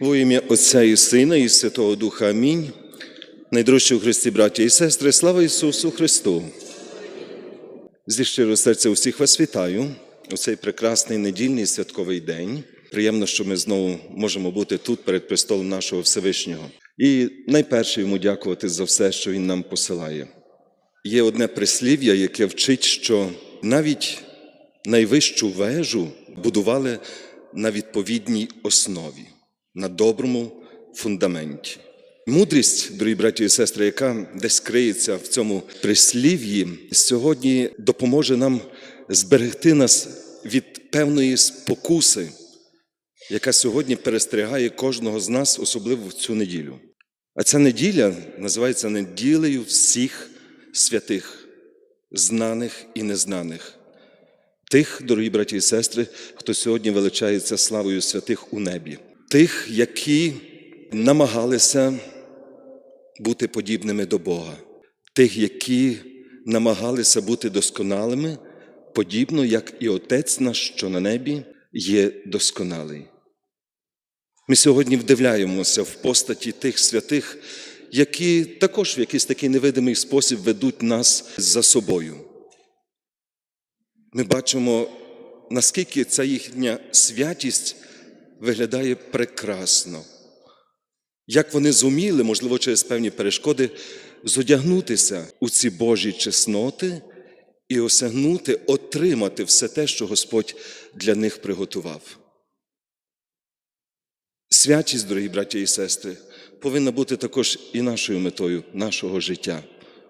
Во ім'я Отця і Сина, і Святого Духа Амінь. Найдорожчі у Христі, браті і сестри, слава Ісусу Христу! Зі щирого серця усіх вас вітаю у цей прекрасний недільний святковий день. Приємно, що ми знову можемо бути тут перед престолом нашого Всевишнього. І найперше йому дякувати за все, що він нам посилає. Є одне прислів'я, яке вчить, що навіть найвищу вежу будували на відповідній основі, на доброму фундаменті. Мудрість, дорогі браті і сестри, яка десь криється в цьому прислів'ї, сьогодні допоможе нам зберегти нас від певної спокуси, яка сьогодні перестерігає кожного з нас, особливо в цю неділю. А ця неділя називається неділею всіх святих, знаних і незнаних. Тих, дорогі браті і сестри, хто сьогодні величається славою святих у небі, тих, які намагалися бути подібними до Бога, тих, які намагалися бути досконалими, подібно як і Отець наш, що на небі, є досконалий. Ми сьогодні вдивляємося в постаті тих святих, які також в якийсь такий невидимий спосіб ведуть нас за собою. Ми бачимо, наскільки ця їхня святість виглядає прекрасно, як вони зуміли, можливо, через певні перешкоди, зодягнутися у ці Божі чесноти і осягнути, отримати все те, що Господь для них приготував. Святість, дорогі браті і сестри, повинна бути також і нашою метою нашого життя,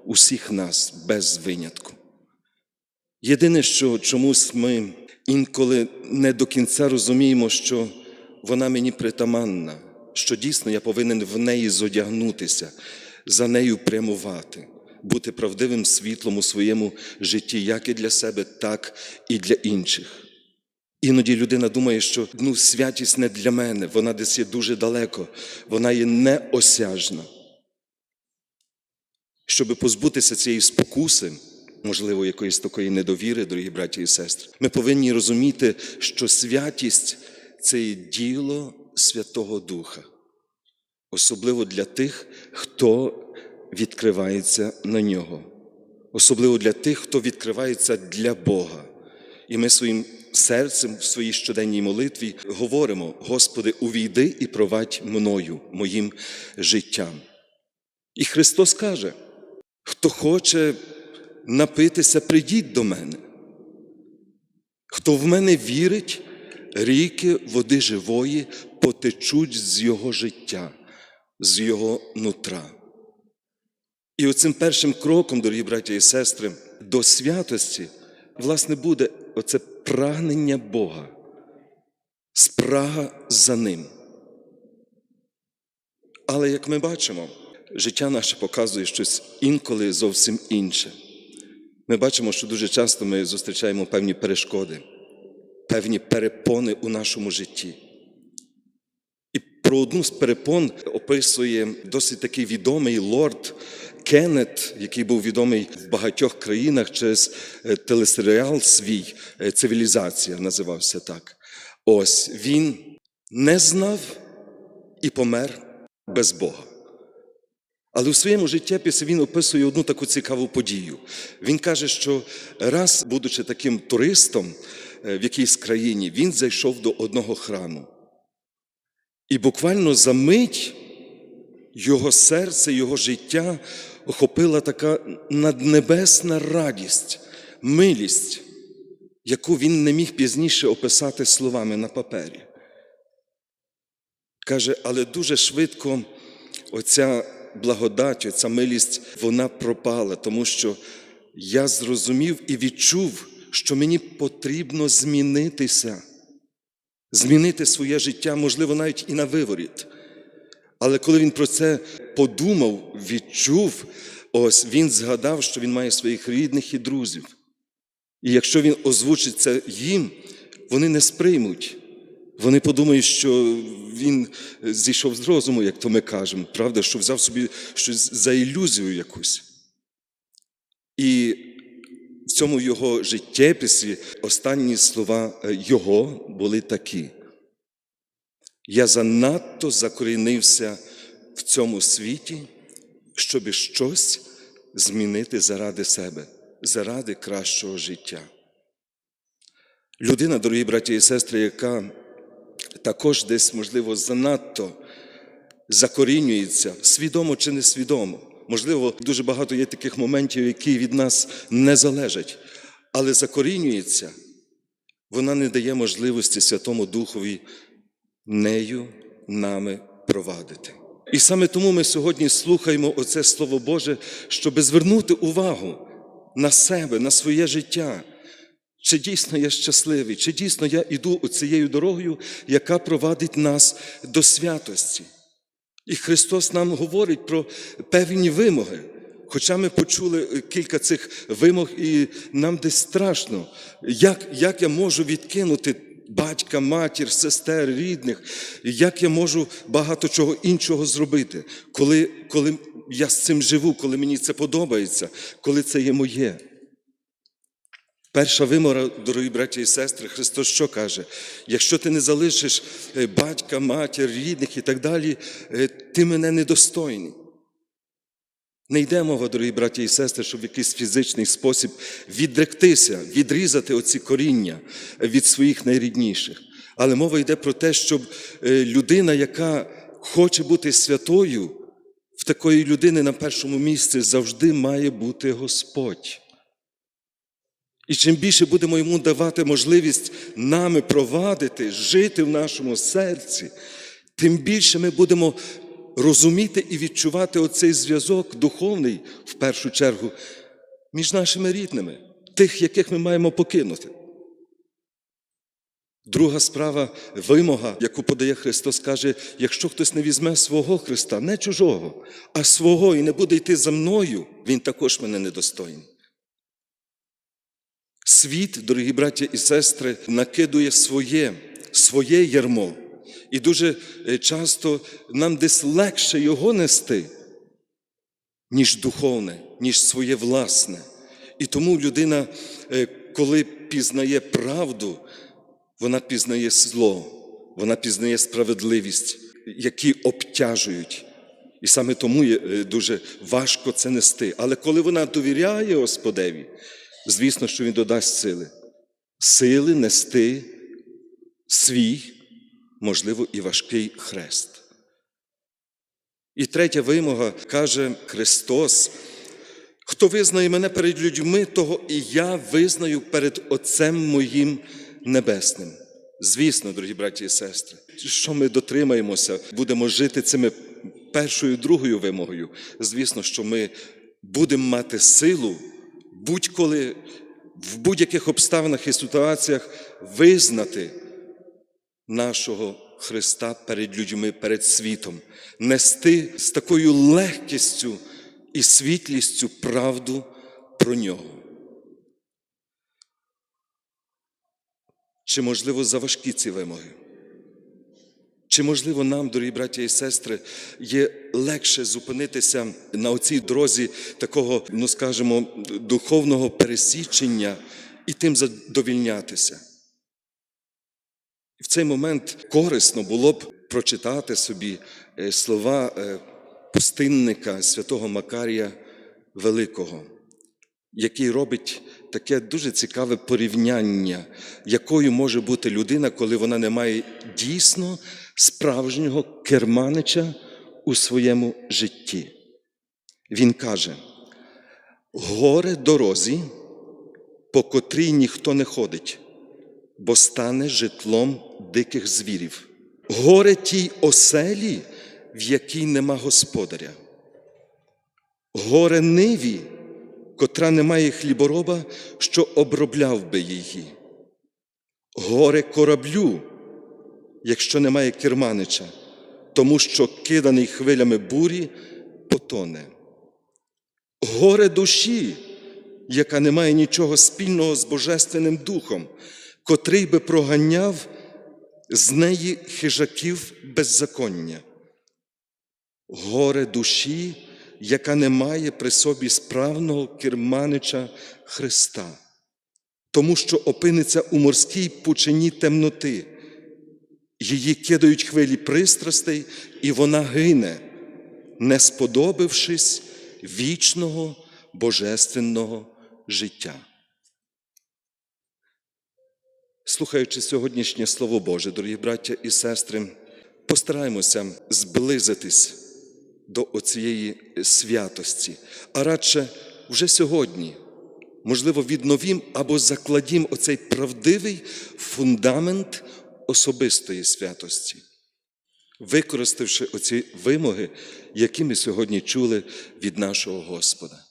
усіх нас без винятку. Єдине, що чомусь ми інколи не до кінця розуміємо, що вона мені притаманна, що дійсно я повинен в неї зодягнутися, за нею прямувати, бути правдивим світлом у своєму житті, як і для себе, так і для інших. Іноді людина думає, що ну, святість не для мене, вона десь є дуже далеко, вона є неосяжна. Щоб позбутися цієї спокуси, можливо, якоїсь такої недовіри, дорогі браті і сестри, ми повинні розуміти, що святість це є діло Святого Духа, особливо для тих, хто відкривається на нього, особливо для тих, хто відкривається для Бога. І ми своїм серцем в своїй щоденній молитві говоримо: Господи, увійди і провадь мною, моїм життям. І Христос каже: хто хоче напитися, прийдіть до мене. Хто в мене вірить, ріки води живої потечуть з його життя, з його нутра. І оцим першим кроком, дорогі браті і сестри, до святості, власне, буде оце прагнення Бога, спрага за Ним. Але як ми бачимо, життя наше показує щось інколи зовсім інше. Ми бачимо, що дуже часто ми зустрічаємо певні перешкоди, певні перепони у нашому житті. І про одну з перепон описує досить такий відомий лорд Кеннет, який був відомий в багатьох країнах через е, телесеріал свій Цивілізація називався так. Ось він не знав і помер без Бога. Але у своєму життєписі він описує одну таку цікаву подію. Він каже, що раз, будучи таким туристом е, в якійсь країні, він зайшов до одного храму. І буквально за мить його серце, його життя охопила така наднебесна радість, милість, яку він не міг пізніше описати словами на папері. Каже, але дуже швидко оця благодать, оця милість, вона пропала, тому що я зрозумів і відчув, що мені потрібно змінитися, змінити своє життя, можливо, навіть і на виворіт. Але коли він про це подумав, відчув, ось він згадав, що він має своїх рідних і друзів. І якщо він озвучить це їм, вони не сприймуть. Вони подумають, що він зійшов з розуму, як то ми кажемо, правда, що взяв собі щось за ілюзію якусь. І цьому його життєписі останні слова його були такі. Я занадто закорінився в цьому світі, щоб щось змінити заради себе, заради кращого життя. Людина, дорогі браті і сестри, яка також десь, можливо, занадто закорінюється, свідомо чи несвідомо. Можливо, дуже багато є таких моментів, які від нас не залежать, але закорінюється, вона не дає можливості Святому Духові нею нами провадити. І саме тому ми сьогодні слухаємо оце Слово Боже, щоб звернути увагу на себе, на своє життя. Чи дійсно я щасливий, чи дійсно я іду цією дорогою, яка провадить нас до святості. І Христос нам говорить про певні вимоги. Хоча ми почули кілька цих вимог, і нам десь страшно, як, як я можу відкинути батька, матір, сестер, рідних, як я можу багато чого іншого зробити, коли, коли я з цим живу, коли мені це подобається, коли це є моє. Перша вимора, дорогі браті і сестри, Христос що каже? Якщо ти не залишиш е, батька, матір, рідних і так далі, е, ти мене недостойний. Не йде мова, дорогі браті і сестри, щоб в якийсь фізичний спосіб відректися, відрізати оці коріння від своїх найрідніших. Але мова йде про те, щоб е, людина, яка хоче бути святою, в такої людини на першому місці завжди має бути Господь. І чим більше будемо йому давати можливість нами провадити, жити в нашому серці, тим більше ми будемо розуміти і відчувати оцей зв'язок духовний, в першу чергу, між нашими рідними, тих, яких ми маємо покинути. Друга справа вимога, яку подає Христос, каже: якщо хтось не візьме свого Христа, не чужого, а свого і не буде йти за мною, він також мене недостойний. Світ, дорогі браття і сестри, накидує своє, своє ярмо. І дуже е, часто нам десь легше його нести, ніж духовне, ніж своє власне. І тому людина, е, коли пізнає правду, вона пізнає зло, вона пізнає справедливість, які обтяжують. І саме тому е, дуже важко це нести. Але коли вона довіряє Господеві, звісно, що він додасть сили. Сили нести свій, можливо, і важкий хрест. І третя вимога каже Христос: хто визнає мене перед людьми, того і я визнаю перед Отцем моїм Небесним. Звісно, дорогі браті і сестри, що ми дотримаємося, будемо жити цими першою другою вимогою. Звісно, що ми будемо мати силу будь-коли в будь-яких обставинах і ситуаціях визнати нашого Христа перед людьми, перед світом, нести з такою легкістю і світлістю правду про нього. Чи можливо заважкі ці вимоги? Чи можливо нам, дорогі браття і сестри, є легше зупинитися на оцій дорозі такого, ну скажімо, духовного пересічення і тим задовільнятися? В цей момент корисно було б прочитати собі е, слова е, пустинника святого Макарія Великого, який робить таке дуже цікаве порівняння, якою може бути людина, коли вона не має дійсно справжнього керманича у своєму житті. Він каже: горе дорозі, по котрій ніхто не ходить, бо стане житлом диких звірів. Горе тій оселі, в якій нема господаря. Горе ниві, котра не має хлібороба, що обробляв би її. Горе кораблю, якщо немає керманича, тому що киданий хвилями бурі потоне. Горе душі, яка не має нічого спільного з Божественним Духом, котрий би проганяв з неї хижаків беззаконня. Горе душі, яка не має при собі справного керманича Христа, тому що опиниться у морській пучині темноти, її кидають хвилі пристрастей, і вона гине, не сподобившись вічного божественного життя. Слухаючи сьогоднішнє Слово Боже, дорогі браття і сестри, постараємося зблизитись до оцієї святості, а радше вже сьогодні, можливо, відновім або закладім оцей правдивий фундамент особистої святості, використавши оці вимоги, які ми сьогодні чули від нашого Господа.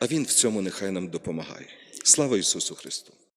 А Він в цьому нехай нам допомагає. Слава Ісусу Христу!